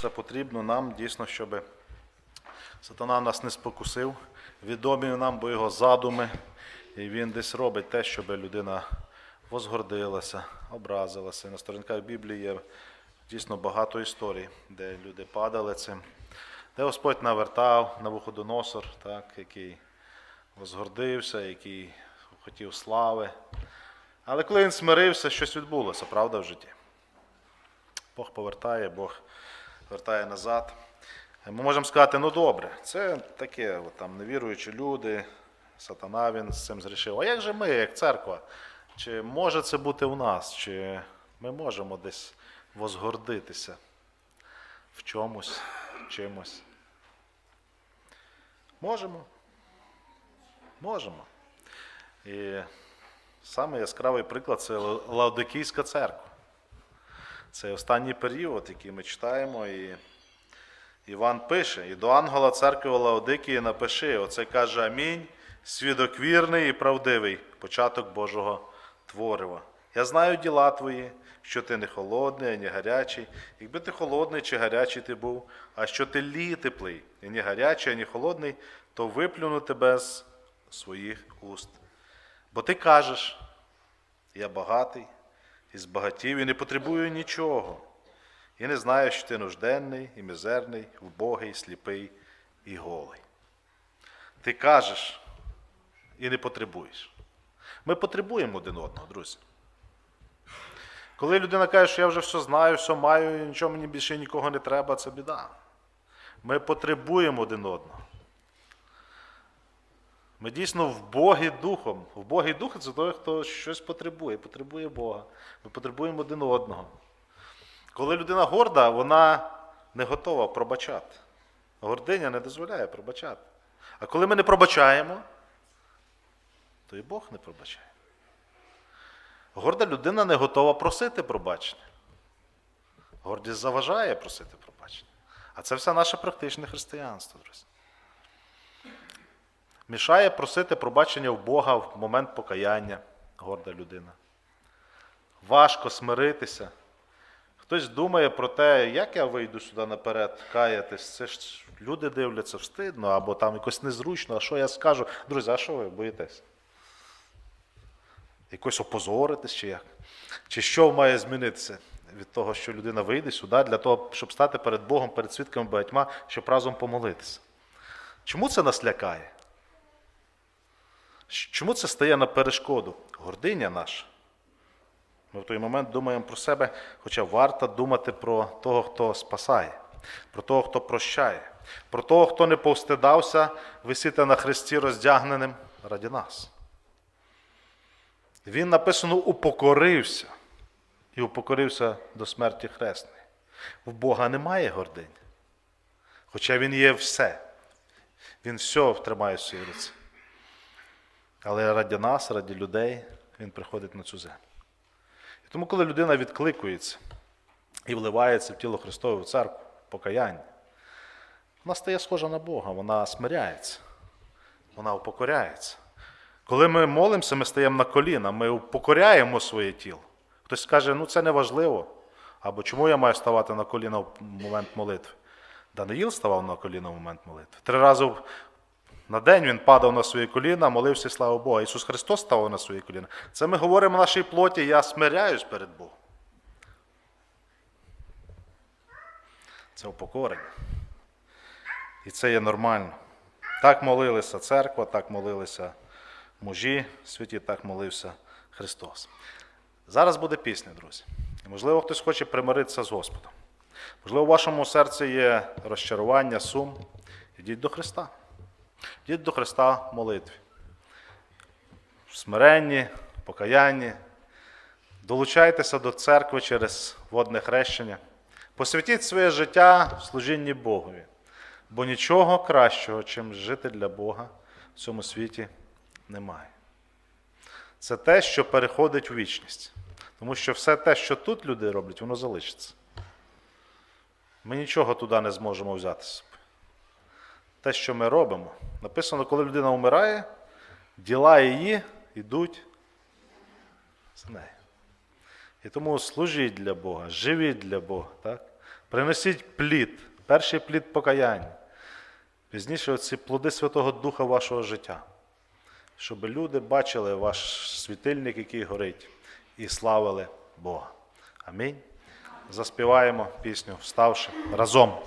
Це потрібно нам дійсно, щоб сатана нас не спокусив, відомі нам, бо його задуми, і він десь робить те, щоб людина возгордилася, образилася. На сторінках Біблії є дійсно багато історій, де люди падали цим, де Господь навертав на вуходоносор, так, який возгордився, який хотів слави. Але коли він смирився, щось відбулося, правда, в житті. Бог повертає, Бог вертає назад. Ми можемо сказати, ну добре, це таке, от, там, невіруючі люди, сатана він з цим зрішив. А як же ми, як церква? Чи може це бути у нас? Чи ми можемо десь возгордитися в чомусь, чимось? Можемо. Можемо. І саме яскравий приклад це Лаодикійська церква. Це останній період, який ми читаємо, і Іван пише: І до ангела церкви Лаодикії напиши: Оце каже Амінь, свідок вірний і правдивий, початок Божого творива. Я знаю діла твої, що ти не холодний, ані гарячий. Якби ти холодний чи гарячий ти був, а що ти літеплий, і ні гарячий, ані холодний, то виплюну тебе з своїх уст. Бо ти кажеш, я багатий і збагатів, і не потребую нічого. І не знаю, що ти нужденний і мізерний, вбогий, сліпий і голий. Ти кажеш і не потребуєш. Ми потребуємо один одного, друзі. Коли людина каже, що я вже все знаю, все маю, і нічого мені більше нікого не треба, це біда. Ми потребуємо один одного. Ми дійсно в Богі духом. В Богі дух це той, хто щось потребує, потребує Бога. Ми потребуємо один одного. Коли людина горда, вона не готова пробачати. Гординя не дозволяє пробачати. А коли ми не пробачаємо, то і Бог не пробачає. Горда людина не готова просити пробачення. Гордість заважає просити пробачення. А це все наше практичне християнство, друзі. Мішає просити пробачення в Бога в момент покаяння, горда людина. Важко смиритися. Хтось думає про те, як я вийду сюди наперед, каятись. Це ж люди дивляться встидно, або там якось незручно, а що я скажу? Друзі, а що ви боїтесь? Якось опозоритись чи як? Чи що має змінитися від того, що людина вийде сюди, для того, щоб стати перед Богом, перед свідками багатьма, щоб разом помолитися? Чому це нас лякає? Чому це стає на перешкоду? Гординя наша. Ми в той момент думаємо про себе, хоча варто думати про того, хто спасає, про того, хто прощає, про того, хто не повстидався висіти на хресті роздягненим раді нас. Він написано упокорився і упокорився до смерті хресної. В Бога немає гордині. Хоча Він є все. Він все тримає в своїй руці. Але раді нас, раді людей, Він приходить на цю землю. І тому, коли людина відкликується і вливається в тіло Христове в церкву, покаяння, вона стає схожа на Бога, вона смиряється, вона упокоряється. Коли ми молимося, ми стаємо на коліна, ми упокоряємо своє тіло. Хтось скаже, ну це не важливо. Або чому я маю ставати на коліна в момент молитви? Даниїл ставав на коліна в момент молитви. Три рази на день він падав на свої коліна, молився, слава Богу. Ісус Христос ставав на свої коліна. Це ми говоримо в нашій плоті, я смиряюсь перед Богом. Це упокорення. І це є нормально. Так молилися церква, так молилися мужі, святі, так молився Христос. Зараз буде пісня, друзі. І, можливо, хтось хоче примиритися з Господом. Можливо, у вашому серці є розчарування, сум. Ідіть до Христа. Йдіть до Христа молитві. Смиренні, покаянні. Долучайтеся до церкви через водне хрещення. Посвятіть своє життя в служінні Богові. Бо нічого кращого, чим жити для Бога в цьому світі немає. Це те, що переходить у вічність. Тому що все те, що тут люди роблять, воно залишиться. Ми нічого туди не зможемо взяти з собою. Те, що ми робимо, написано, коли людина вмирає, діла її йдуть з нею. І тому служіть для Бога, живіть для Бога. Так? Приносіть плід, перший плід покаяння. Пізніше оці плоди Святого Духа вашого життя. Щоб люди бачили ваш світильник, який горить, і славили Бога. Амінь. Заспіваємо пісню, вставши разом.